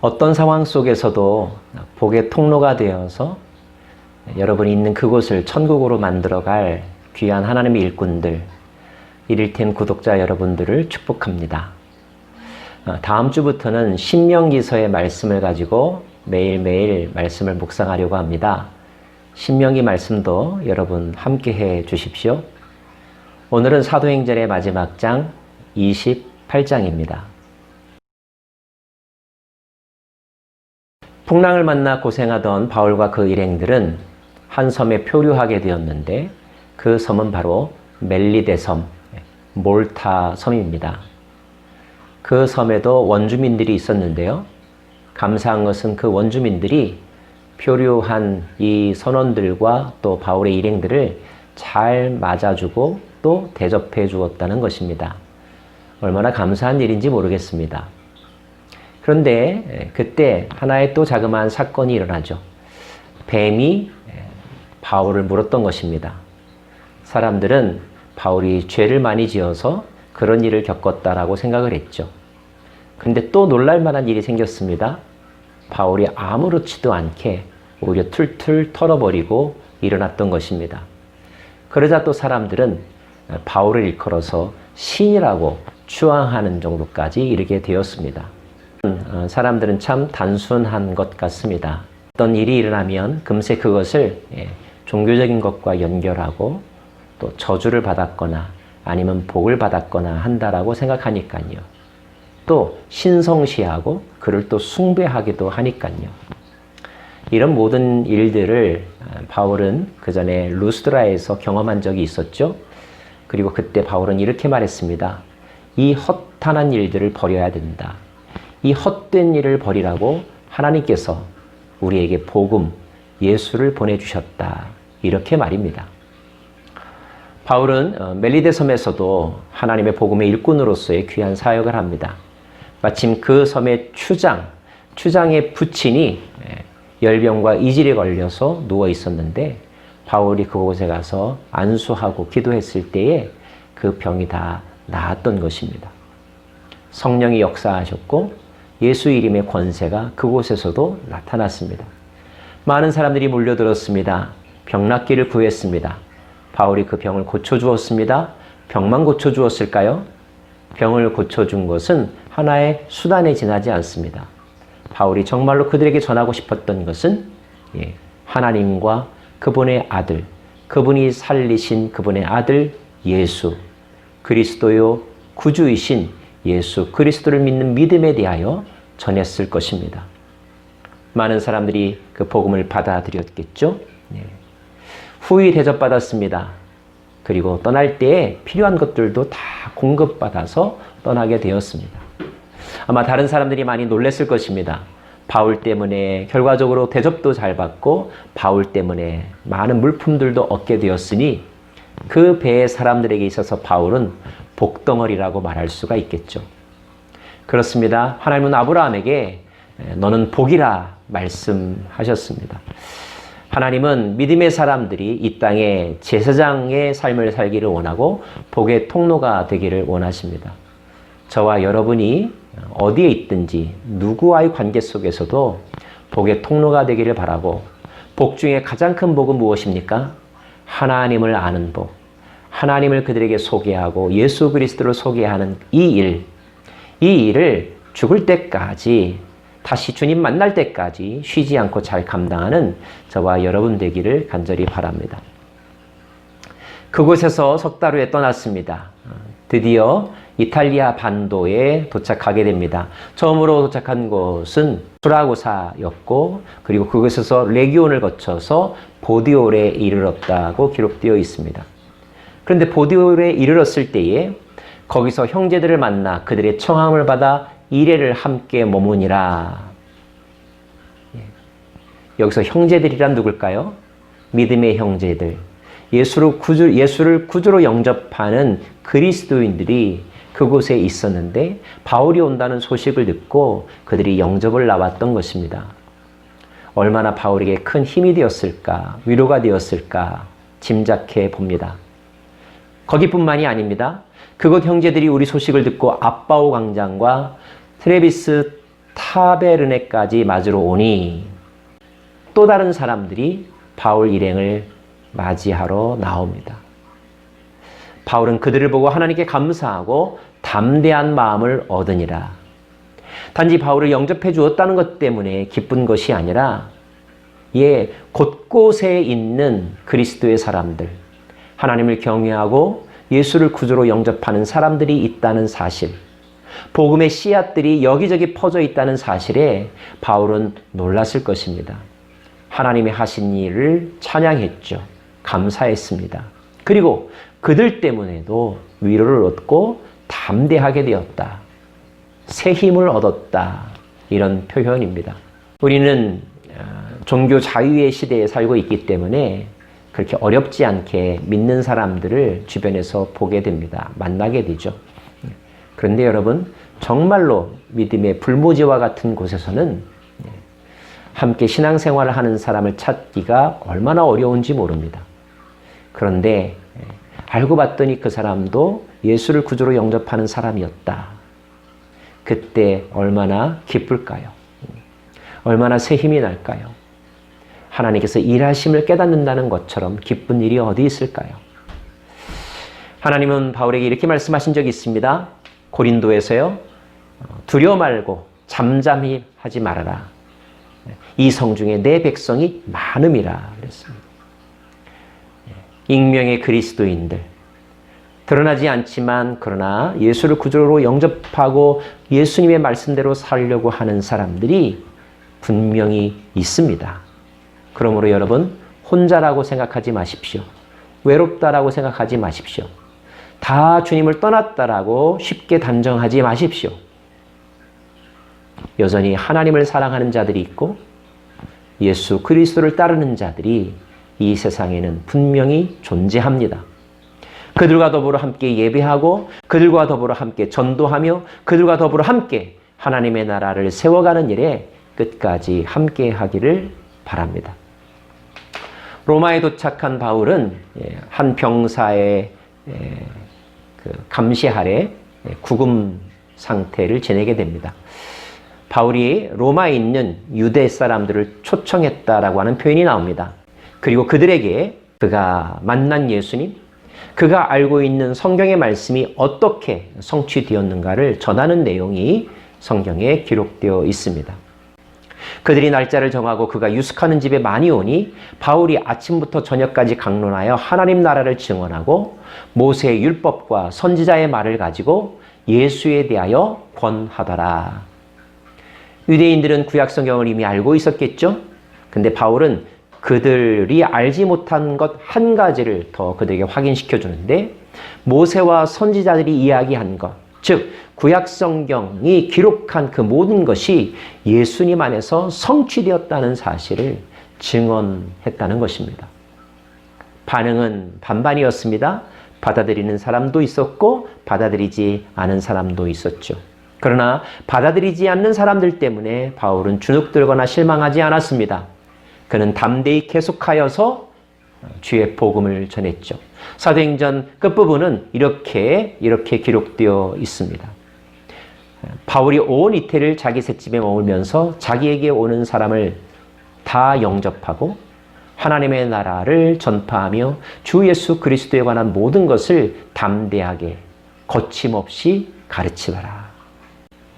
어떤 상황 속에서도 복의 통로가 되어서 여러분이 있는 그곳을 천국으로 만들어갈 귀한 하나님의 일꾼들, 이를텐 구독자 여러분들을 축복합니다. 어, 다음 주부터는 신명기서의 말씀을 가지고 매일매일 말씀을 묵상하려고 합니다. 신명기 말씀도 여러분 함께 해 주십시오. 오늘은 사도행전의 마지막 장 28장입니다. 풍랑을 만나 고생하던 바울과 그 일행들은 한 섬에 표류하게 되었는데 그 섬은 바로 멜리데 섬, 몰타 섬입니다. 그 섬에도 원주민들이 있었는데요. 감사한 것은 그 원주민들이 표류한 이 선원들과 또 바울의 일행들을 잘 맞아주고 또 대접해 주었다는 것입니다. 얼마나 감사한 일인지 모르겠습니다. 그런데 그때 하나의 또 자그마한 사건이 일어나죠. 뱀이 바울을 물었던 것입니다. 사람들은 바울이 죄를 많이 지어서 그런 일을 겪었다라고 생각을 했죠. 그런데 또 놀랄 만한 일이 생겼습니다. 바울이 아무렇지도 않게 오히려 툴툴 털어버리고 일어났던 것입니다. 그러자 또 사람들은 바울을 일컬어서 신이라고 추앙하는 정도까지 이르게 되었습니다. 어, 사람들은 참 단순한 것 같습니다. 어떤 일이 일어나면 금세 그것을 예, 종교적인 것과 연결하고 또 저주를 받았거나 아니면 복을 받았거나 한다라고 생각하니까요. 또 신성시하고 그를 또 숭배하기도 하니까요. 이런 모든 일들을 아, 바울은 그 전에 루스드라에서 경험한 적이 있었죠. 그리고 그때 바울은 이렇게 말했습니다. 이 허탄한 일들을 버려야 된다. 이 헛된 일을 버리라고 하나님께서 우리에게 복음, 예수를 보내주셨다. 이렇게 말입니다. 바울은 어, 멜리데 섬에서도 하나님의 복음의 일꾼으로서의 귀한 사역을 합니다. 마침 그 섬의 추장, 추장의 부친이 예, 열병과 이질에 걸려서 누워 있었는데 바울이 그곳에 가서 안수하고 기도했을 때에 그 병이 다 나았던 것입니다. 성령이 역사하셨고 예수 이름의 권세가 그곳에서도 나타났습니다. 많은 사람들이 몰려들었습니다. 병 낫기를 구했습니다. 바울이 그 병을 고쳐주었습니다. 병만 고쳐주었을까요? 병을 고쳐준 것은 하나의 수단에 지나지 않습니다. 바울이 정말로 그들에게 전하고 싶었던 것은 예, 하나님과 그분의 아들, 그분이 살리신 그분의 아들 예수, 그리스도요 구주이신 예수 그리스도를 믿는 믿음에 대하여 전했을 것입니다. 많은 사람들이 그 복음을 받아들였겠죠. 예. 후히 대접받았습니다. 그리고 떠날 때에 필요한 것들도 다 공급받아서 떠나게 되었습니다. 아마 다른 사람들이 많이 놀랬을 것입니다. 바울 때문에 결과적으로 대접도 잘 받고 바울 때문에 많은 물품들도 얻게 되었으니 그 배의 사람들에게 있어서 바울은 복덩어리라고 말할 수가 있겠죠. 그렇습니다. 하나님은 아브라함에게 너는 복이라 말씀하셨습니다. 하나님은 믿음의 사람들이 이 땅에 제사장의 삶을 살기를 원하고 복의 통로가 되기를 원하십니다. 저와 여러분이 어디에 있든지 누구와의 관계 속에서도 복의 통로가 되기를 바라고 복 중에 가장 큰 복은 무엇입니까? 하나님을 아는 복. 하나님을 그들에게 소개하고 예수 그리스도를 소개하는 이 일. 이 일을 죽을 때까지 다시 주님 만날 때까지 쉬지 않고 잘 감당하는 저와 여러분 되기를 간절히 바랍니다. 그곳에서 석 달 후에 떠났습니다. 드디어 이탈리아 반도에 도착하게 됩니다. 처음으로 도착한 곳은 수라고사였고 그리고 그곳에서 레기온을 거쳐서 보디올에 이르렀다고 기록되어 있습니다. 그런데 보디올에 이르렀을 때에 거기서 형제들을 만나 그들의 청함을 받아 이래를 함께 머무니라. 예. 여기서 형제들이란 누굴까요? 믿음의 형제들. 예수를 구주, 예수를 구주로 영접하는 그리스도인들이 그곳에 있었는데 바울이 온다는 소식을 듣고 그들이 영접을 나왔던 것입니다. 얼마나 바울에게 큰 힘이 되었을까, 위로가 되었을까 짐작해 봅니다. 거기뿐만이 아닙니다. 그곳 형제들이 우리 소식을 듣고 아빠오 광장과 트레비스 타베르네까지 맞으러 오니 또 다른 사람들이 바울 일행을 맞이하러 나옵니다. 바울은 그들을 보고 하나님께 감사하고 담대한 마음을 얻으니라. 단지 바울을 영접해 주었다는 것 때문에 기쁜 것이 아니라 예, 곳곳에 있는 그리스도의 사람들, 하나님을 경외하고 예수를 구주로 영접하는 사람들이 있다는 사실, 복음의 씨앗들이 여기저기 퍼져 있다는 사실에 바울은 놀랐을 것입니다. 하나님이 하신 일을 찬양했죠. 감사했습니다. 그리고 그들 때문에도 위로를 얻고 담대하게 되었다. 새 힘을 얻었다. 이런 표현입니다. 우리는 어, 종교 자유의 시대에 살고 있기 때문에 그렇게 어렵지 않게 믿는 사람들을 주변에서 보게 됩니다. 만나게 되죠. 그런데 여러분, 정말로 믿음의 불모지와 같은 곳에서는 함께 신앙생활을 하는 사람을 찾기가 얼마나 어려운지 모릅니다. 그런데 알고 봤더니 그 사람도 예수를 구주로 영접하는 사람이었다. 그때 얼마나 기쁠까요? 얼마나 새 힘이 날까요? 하나님께서 일하심을 깨닫는다는 것처럼 기쁜 일이 어디 있을까요? 하나님은 바울에게 이렇게 말씀하신 적이 있습니다. 고린도에서요. 두려워 말고 잠잠히 하지 말아라. 이 성 중에 내 백성이 많음이라 그랬습니다. 익명의 그리스도인들 드러나지 않지만 그러나 예수를 구주로 영접하고 예수님의 말씀대로 살려고 하는 사람들이 분명히 있습니다. 그러므로 여러분 혼자라고 생각하지 마십시오. 외롭다라고 생각하지 마십시오. 다 주님을 떠났다라고 쉽게 단정하지 마십시오. 여전히 하나님을 사랑하는 자들이 있고 예수 그리스도를 따르는 자들이 이 세상에는 분명히 존재합니다. 그들과 더불어 함께 예배하고 그들과 더불어 함께 전도하며 그들과 더불어 함께 하나님의 나라를 세워가는 일에 끝까지 함께 하기를 바랍니다. 로마에 도착한 바울은 예, 한 병사의 예, 그 감시 아래 예, 구금 상태를 지내게 됩니다. 바울이 로마에 있는 유대 사람들을 초청했다라고 하는 표현이 나옵니다. 그리고 그들에게 그가 만난 예수님, 그가 알고 있는 성경의 말씀이 어떻게 성취되었는가를 전하는 내용이 성경에 기록되어 있습니다. 그들이 날짜를 정하고 그가 유숙하는 집에 많이 오니 바울이 아침부터 저녁까지 강론하여 하나님 나라를 증언하고 모세의 율법과 선지자의 말을 가지고 예수에 대하여 권하더라. 유대인들은 구약 성경을 이미 알고 있었겠죠? 근데 바울은 그들이 알지 못한 것 한 가지를 더 그들에게 확인시켜 주는데 모세와 선지자들이 이야기한 것, 즉 구약 성경이 기록한 그 모든 것이 예수님 안에서 성취되었다는 사실을 증언했다는 것입니다. 반응은 반반이었습니다. 받아들이는 사람도 있었고 받아들이지 않은 사람도 있었죠. 그러나 받아들이지 않는 사람들 때문에 바울은 주눅들거나 실망하지 않았습니다. 그는 담대히 계속하여서 주의 복음을 전했죠. 사도행전 끝부분은 이렇게 이렇게 기록되어 있습니다. 바울이 온 이태를 자기 셋집에 머물면서 자기에게 오는 사람을 다 영접하고 하나님의 나라를 전파하며 주 예수 그리스도에 관한 모든 것을 담대하게 거침없이 가르치더라.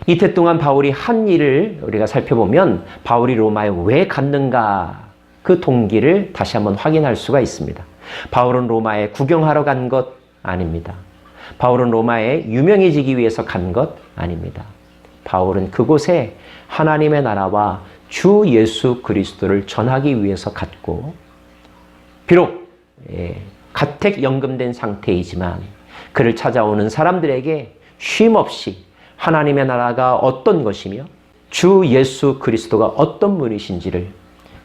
이태 동안 바울이 한 일을 우리가 살펴보면 바울이 로마에 왜 갔는가 그 동기를 다시 한번 확인할 수가 있습니다. 바울은 로마에 구경하러 간 것 아닙니다. 바울은 로마에 유명해지기 위해서 간 것 아닙니다. 바울은 그곳에 하나님의 나라와 주 예수 그리스도를 전하기 위해서 갔고, 비록 예, 가택 연금된 상태이지만 그를 찾아오는 사람들에게 쉼 없이 하나님의 나라가 어떤 것이며 주 예수 그리스도가 어떤 분이신지를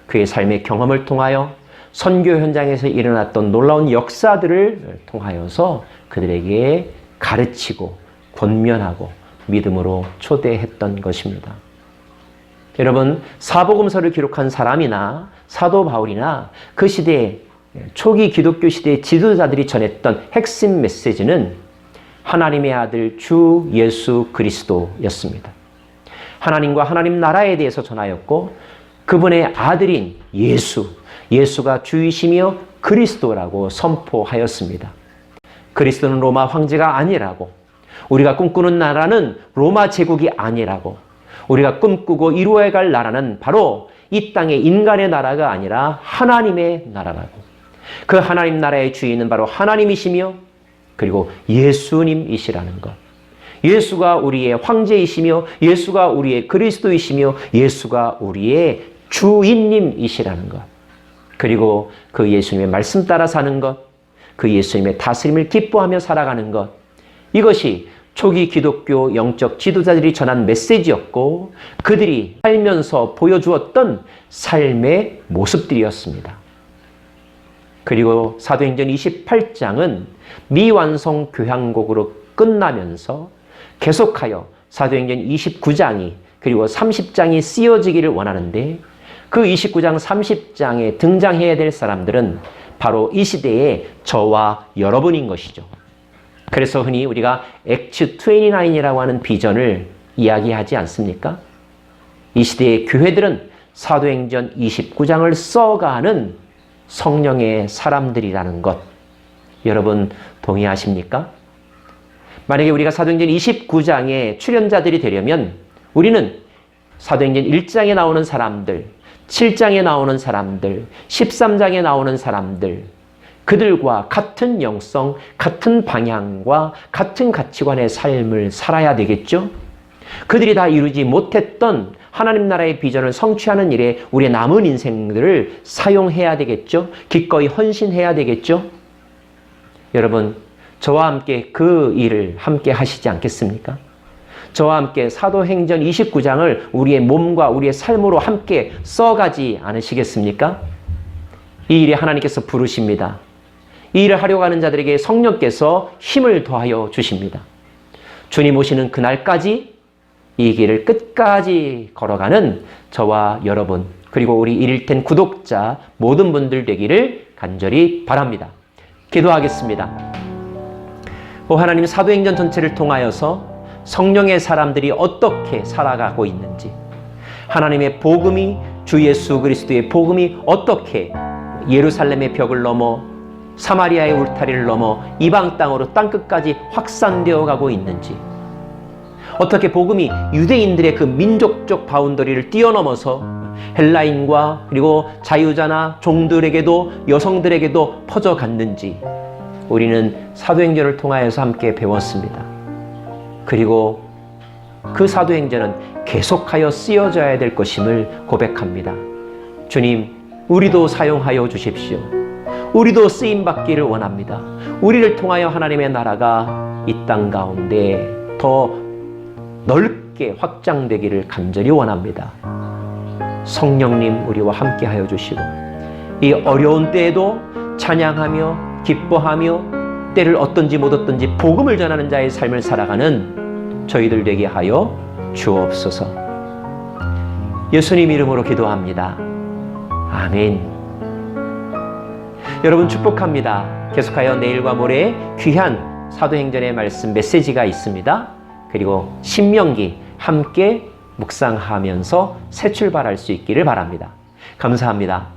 그의 삶의 경험을 통하여 선교 현장에서 일어났던 놀라운 역사들을 통하여서 그들에게 가르치고 권면하고 믿음으로 초대했던 것입니다. 여러분, 사복음서를 기록한 사람이나 사도 바울이나 그 시대에 초기 기독교 시대의 지도자들이 전했던 핵심 메시지는 하나님의 아들 주 예수 그리스도였습니다. 하나님과 하나님 나라에 대해서 전하였고 그분의 아들인 예수, 예수가 주이시며 그리스도라고 선포하였습니다. 그리스도는 로마 황제가 아니라고 우리가 꿈꾸는 나라는 로마 제국이 아니라고 우리가 꿈꾸고 이루어야 갈 나라는 바로 이 땅의 인간의 나라가 아니라 하나님의 나라라고 그 하나님 나라의 주인은 바로 하나님이시며 그리고 예수님이시라는 것 예수가 우리의 황제이시며 예수가 우리의 그리스도이시며 예수가 우리의 주인님이시라는 것. 그리고 그 예수님의 말씀 따라 사는 것, 그 예수님의 다스림을 기뻐하며 살아가는 것, 이것이 초기 기독교 영적 지도자들이 전한 메시지였고 그들이 살면서 보여주었던 삶의 모습들이었습니다. 그리고 사도행전 28장은 미완성 교향곡으로 끝나면서 계속하여 사도행전 29장이 그리고 30장이 쓰여지기를 원하는데 그 29장 30장에 등장해야 될 사람들은 바로 이 시대의 저와 여러분인 것이죠. 그래서 흔히 우리가 액츠 29이라고 하는 비전을 이야기하지 않습니까? 이 시대의 교회들은 사도행전 29장을 써가는 성령의 사람들이라는 것. 여러분 동의하십니까? 만약에 우리가 사도행전 29장의 출연자들이 되려면 우리는 사도행전 1장에 나오는 사람들, 7장에 나오는 사람들, 13장에 나오는 사람들, 그들과 같은 영성, 같은 방향과 같은 가치관의 삶을 살아야 되겠죠? 그들이 다 이루지 못했던 하나님 나라의 비전을 성취하는 일에 우리의 남은 인생들을 사용해야 되겠죠? 기꺼이 헌신해야 되겠죠? 여러분, 저와 함께 그 일을 함께 하시지 않겠습니까? 저와 함께 사도행전 29장을 우리의 몸과 우리의 삶으로 함께 써가지 않으시겠습니까? 이 일에 하나님께서 부르십니다. 이 일을 하려고 하는 자들에게 성령께서 힘을 더하여 주십니다. 주님 오시는 그날까지 이 길을 끝까지 걸어가는 저와 여러분, 그리고 우리 이를텐 구독자 모든 분들 되기를 간절히 바랍니다. 기도하겠습니다. 오 하나님 사도행전 전체를 통하여서 성령의 사람들이 어떻게 살아가고 있는지, 하나님의 복음이 주 예수 그리스도의 복음이 어떻게 예루살렘의 벽을 넘어 사마리아의 울타리를 넘어 이방 땅으로 땅 끝까지 확산되어 가고 있는지, 어떻게 복음이 유대인들의 그 민족적 바운더리를 뛰어넘어서 헬라인과 그리고 자유자나 종들에게도 여성들에게도 퍼져갔는지 우리는 사도행전을 통하여서 함께 배웠습니다. 그리고 그 사도행전은 계속하여 쓰여져야 될 것임을 고백합니다. 주님, 우리도 사용하여 주십시오. 우리도 쓰임 받기를 원합니다. 우리를 통하여 하나님의 나라가 이 땅 가운데 더 넓게 확장되기를 간절히 원합니다. 성령님 우리와 함께 하여 주시고 이 어려운 때에도 찬양하며 기뻐하며 때를 어떤지 못 어떤지 복음을 전하는 자의 삶을 살아가는 저희들 되게 하여 주옵소서. 예수님 이름으로 기도합니다. 아멘. 여러분 축복합니다. 계속하여 내일과 모레 귀한 사도행전의 말씀 메시지가 있습니다. 그리고 신명기 함께 묵상하면서 새 출발할 수 있기를 바랍니다. 감사합니다.